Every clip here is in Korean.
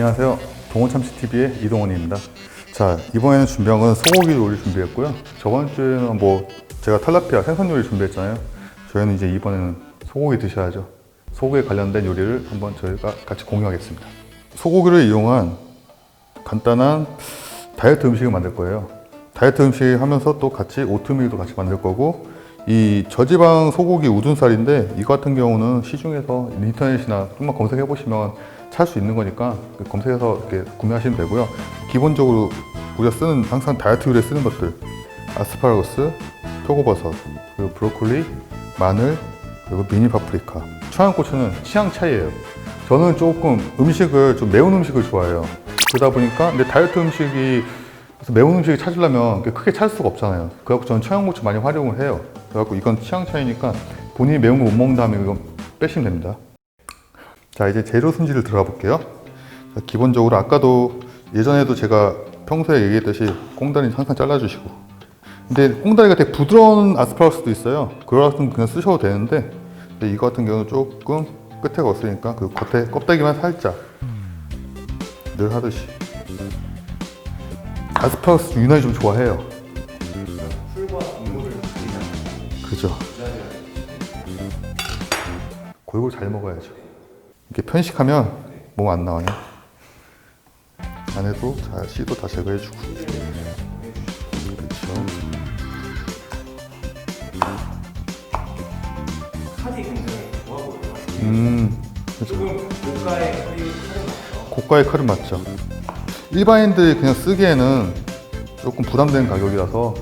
안녕하세요. 동호참치TV의 이동원입니다. 자, 이번에는 준비한 건 소고기 요리 준비했고요. 저번 주에는 뭐 제가 탈라피아 생선 요리 준비했잖아요. 저희는 이제 이번에는 소고기 드셔야죠. 소고기에 관련된 요리를 한번 저희가 같이 공유하겠습니다. 소고기를 이용한 간단한 다이어트 음식을 만들 거예요. 다이어트 음식 하면서 또 같이 오트밀도 같이 만들 거고 이 저지방 소고기 우둔살인데 이거 같은 경우는 시중에서 인터넷이나 좀만 검색해 보시면 살 수 있는 거니까 그 검색해서 이렇게 구매하시면 되고요. 기본적으로 우리가 쓰는 항상 다이어트 요리에 쓰는 것들 아스파라거스, 표고버섯, 그리고 브로콜리, 마늘, 그리고 미니 파프리카. 청양고추는 취향 차이예요. 저는 조금 음식을 좀 매운 음식을 좋아해요. 그러다 보니까 근데 다이어트 음식이 그래서 매운 음식을 찾으려면 크게 찾을 수가 없잖아요. 그래갖고 저는 청양고추 많이 활용을 해요. 그래갖고 이건 취향 차이니까 본인이 매운 거 못 먹는다 하면 이건 빼시면 됩니다. 자 이제 재료 손질을 들어가 볼게요. 자, 기본적으로 아까도 예전에도 제가 평소에 얘기했듯이 꽁다리 항상 잘라주시고 근데 꽁다리가 되게 부드러운 아스파라거스도 있어요. 그거 같은 거 그냥 쓰셔도 되는데 근데 이거 같은 경우는 조금 끝에가 없으니까 그 겉에 껍데기만 살짝 늘 하듯이 아스파라거스 유난히 좀 좋아해요. 그죠. 골고루 잘 먹어야죠. 이렇게 편식하면 몸 안 나와요. 안에도 자 씨도 다 제거해주고. 그렇죠. 칼이 굉장히 좋아 보여요. 음, 조금 고가의. 고가의 칼은 맞죠. 일반인들이 그냥 쓰기에는 조금 부담되는 가격이라서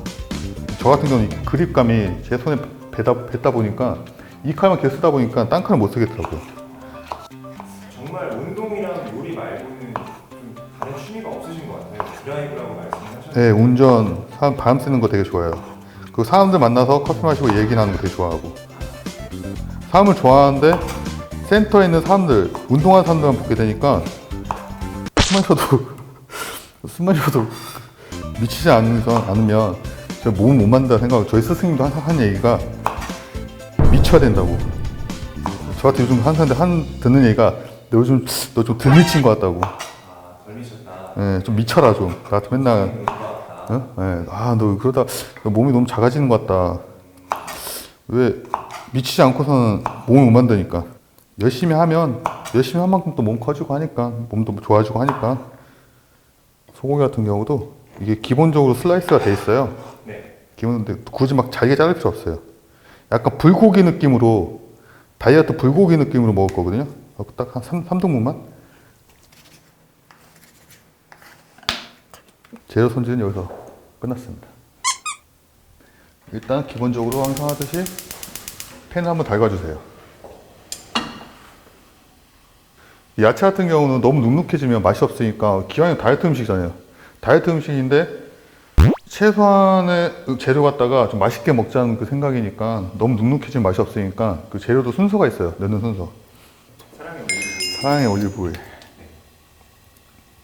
저 같은 경우는 이 그립감이 제 손에 배다, 뱉다 보니까 이 칼만 계속 쓰다 보니까 딴 칼을 못 쓰겠더라고요. 네, 운전, 사람 바람 쐬는 거 되게 좋아해요. 그리고 사람들 만나서 커피 마시고 얘기 나누는 거 되게 좋아하고. 사람을 좋아하는데 센터에 있는 사람들, 운동하는 사람들만 보게 되니까 숨만 쉬어도, 숨만 쉬어도 미치지 않으면, 않으면 저 몸을 못 만든다 생각하고 저희 스승님도 항상 한 얘기가 미쳐야 된다고. 저한테 요즘 항상 한, 듣는 얘기가 너 요즘 너 좀 덜 미친 것 같다고. 예, 좀 미쳐라 좀. 나 같은 맨날. 어? 예. 아, 너 그러다 몸이 너무 작아지는 것 같다. 왜 미치지 않고서는 몸을 못 만드니까. 열심히 하면 열심히 한 만큼 또 몸 커지고 하니까 몸도 좋아지고 하니까 소고기 같은 경우도 이게 기본적으로 슬라이스가 돼 있어요. 네. 기본인데 굳이 막 잘게 자를 필요 없어요. 약간 불고기 느낌으로 다이어트 불고기 느낌으로 먹을 거거든요. 딱 한 3등분만. 재료 손질은 여기서 끝났습니다. 일단 기본적으로 항상 하듯이 팬을 한번 달궈주세요. 이 야채 같은 경우는 너무 눅눅해지면 맛이 없으니까 기왕에 다이어트 음식이잖아요. 다이어트 음식인데 최소한의 재료 갖다가 좀 맛있게 먹자는 그 생각이니까 너무 눅눅해지면 맛이 없으니까 그 재료도 순서가 있어요. 넣는 순서. 사랑의 올리브 사랑의 올리브 오일.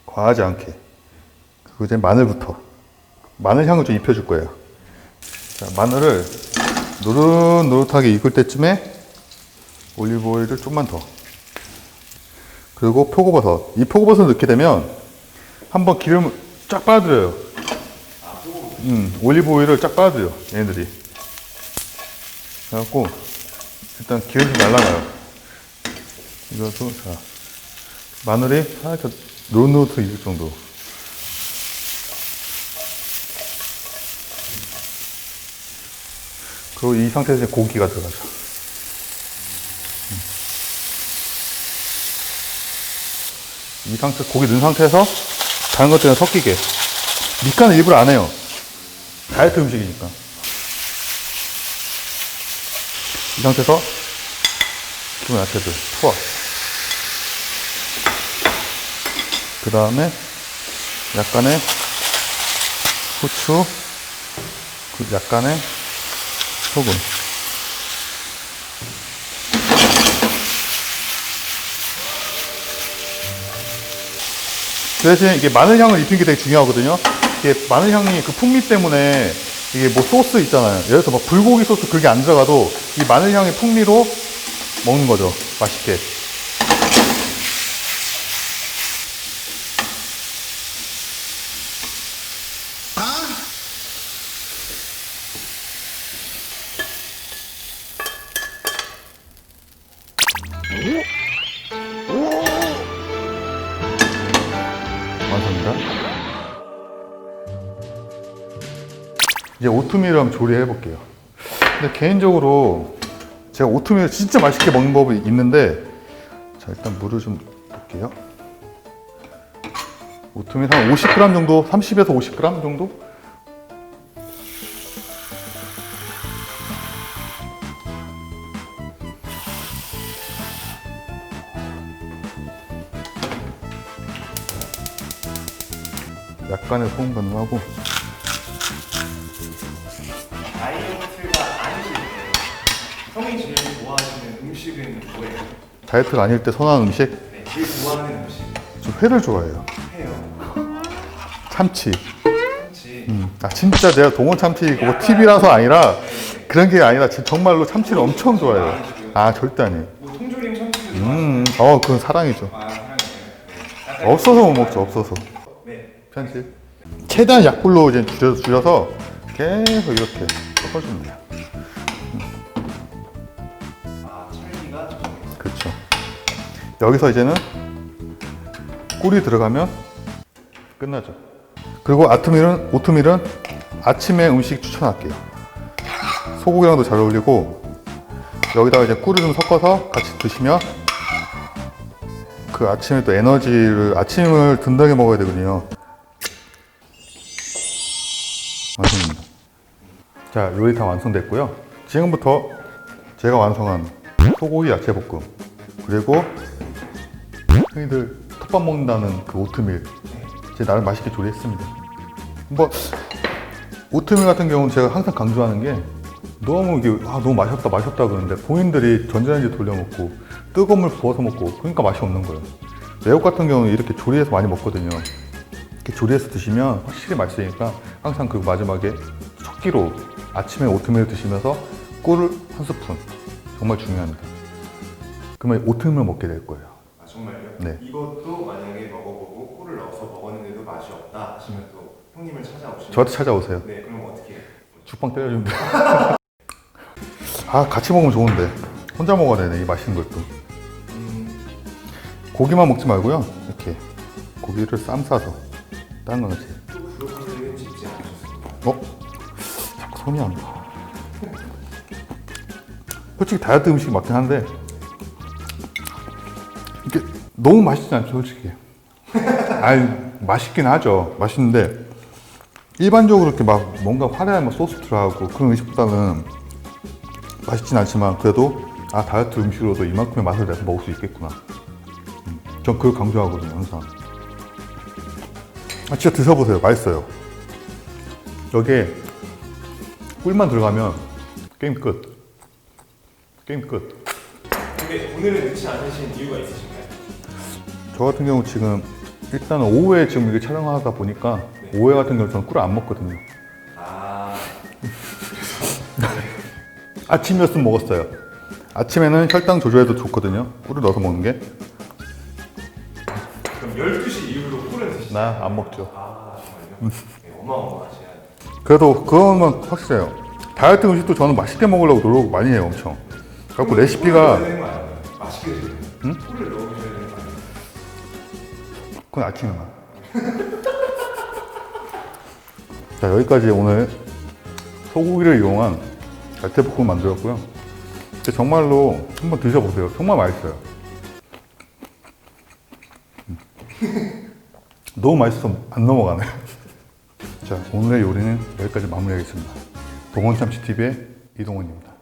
과하지 않게. 이제 마늘부터. 마늘 향을 좀 입혀줄 거예요. 자, 마늘을 노릇노릇하게 익을 때쯤에 올리브 오일을 좀만 더. 그리고 표고버섯. 이 표고버섯 넣게 되면 한번 기름을 쫙 빨아들여요. 음, 올리브 오일을 쫙 빨아들여, 얘네들이. 그래갖고, 일단 기름이 날라가요. 이것도, 자, 마늘이 살짝 노릇노릇 익을 정도. 그리고 이 상태에서 고기가 들어가죠. 음. 이 상태, 고기 넣은 상태에서 다른 것들이랑 섞이게. 밑간을 일부러 안 해요. 다이어트 음식이니까. 이 상태에서 기본 야채들 투하. 그 다음에 약간의 후추, 그 약간의 소금. 그 대신 이게 마늘 향을 입히는 게 되게 중요하거든요. 이게 마늘 향이 그 풍미 때문에 이게 뭐 소스 있잖아요. 예를 들어서 막 불고기 소스 그게 안 들어가도 이 마늘 향의 풍미로 먹는 거죠. 맛있게. 감사합니다. 이제 오트밀을 한번 조리해 볼게요. 근데 개인적으로 제가 오트밀 진짜 맛있게 먹는 법이 있는데 자 일단 물을 좀 볼게요. 오트밀 한 50g 정도, 30에서 50g 정도 약간의 소금 간하고 다이어트가 아니실 때 형이 제일 좋아하시는 음식은 뭐예요? 다이어트가 아닐 때 선호하는 음식 네, 제일 좋아하는 음식 저 회를 좋아해요. 해요. 참치. 참치. 음, 아 진짜 제가 동원 참치 그거 팁이라서 아니라 그런 게 아니라 진- 정말로 참치를 엄청 좋아해요. 아 절대 아니에요. 뭐 통조림 참치도 좋아하시고. 음, 어 그건 사랑이죠. 아, 사랑해요. 네. 약간 없어서 못 먹죠. 없어서. 네. 편집. 최대한 약불로 이제 줄여, 줄여서 계속 이렇게 좀 그렇죠. 여기서 이제는 꿀이 들어가면 끝나죠. 그리고 아트밀은 오트밀은 아침에 음식 추천할게요. 소고기랑도 잘 어울리고 여기다가 이제 꿀을 좀 섞어서 같이 드시면 그 아침에 또 에너지를 아침을 든든하게 먹어야 되거든요. 완성입니다. 자 요리 다 완성됐고요. 지금부터 제가 완성한 소고기 야채 볶음 그리고 흔히들 톱밥 먹는다는 그 오트밀 제 나름 맛있게 조리했습니다. 뭐 오트밀 같은 경우는 제가 항상 강조하는 게 너무 이게 아, 너무 맛있다 맛있다 그러는데 본인들이 전자레인지 돌려 먹고 뜨거운 물 부어서 먹고 그러니까 맛이 없는 거예요. 매국 같은 경우는 이렇게 조리해서 많이 먹거든요. 이렇게 조리해서 드시면 확실히 맛있으니까 항상 그 마지막에 첫 끼로 아침에 오트밀 드시면서 꿀을 한 스푼 정말 중요합니다. 그러면 오트밀을 먹게 될 거예요. 아, 정말요? 네. 이것도 만약에 먹어보고 꿀을 넣어서 먹었는데도 맛이 없다 하시면 또 형님을 찾아오시면 저한테 찾아오세요. 네, 그럼 어떻게 해요? 죽빵 때려주면 돼. 아 같이 먹으면 좋은데 혼자 먹어야 되네 이 맛있는 걸 또. 음, 고기만 먹지 말고요 이렇게 고기를 쌈 싸서 쉽지 않으셨습니다. 어? 자꾸 손이 안 가. 솔직히 다이어트 음식이 맞긴 한데 이게 너무 맛있지 않죠 솔직히. 아니 맛있긴 하죠 맛있는데 일반적으로 이렇게 막 뭔가 화려한 뭐 소스 들어가고 그런 음식보다는 맛있진 않지만 그래도 아 다이어트 음식으로도 이만큼의 맛을 내서 먹을 수 있겠구나. 음, 전 그걸 강조하거든요 항상. 아 진짜 드셔보세요 맛있어요. 여기에 꿀만 들어가면 게임 끝. 게임 끝. 근데 오늘은 넣지 않으신 이유가 있으신가요? 저 같은 경우 지금 일단 오후에 지금 이게 촬영하다 보니까 오후에 같은 경우 저는 꿀을 안 먹거든요. 아, 아침이었으면 먹었어요. 아침에는 혈당 조절에도 좋거든요. 꿀을 넣어서 먹는 게. 그럼 12시 이후로 꿀은 드시 나 안 먹죠. 아, 정말요? 네, 어마어마하시야. 그래도 그거는 확실해요. 다이어트 음식도 저는 맛있게 먹으려고 노력 많이 해요, 엄청. 그래갖고 레시피가? 맛있게. 꿀을 되는 거 아니에요? 그건 아침에만. 자, 여기까지 오늘 소고기를 이용한 야채볶음 만들었고요. 근데 정말로 한번 드셔보세요. 정말 맛있어요. 너무 맛있어서 안 넘어가네. 자, 오늘의 요리는 여기까지 마무리하겠습니다. 동원참치TV의 이동원입니다.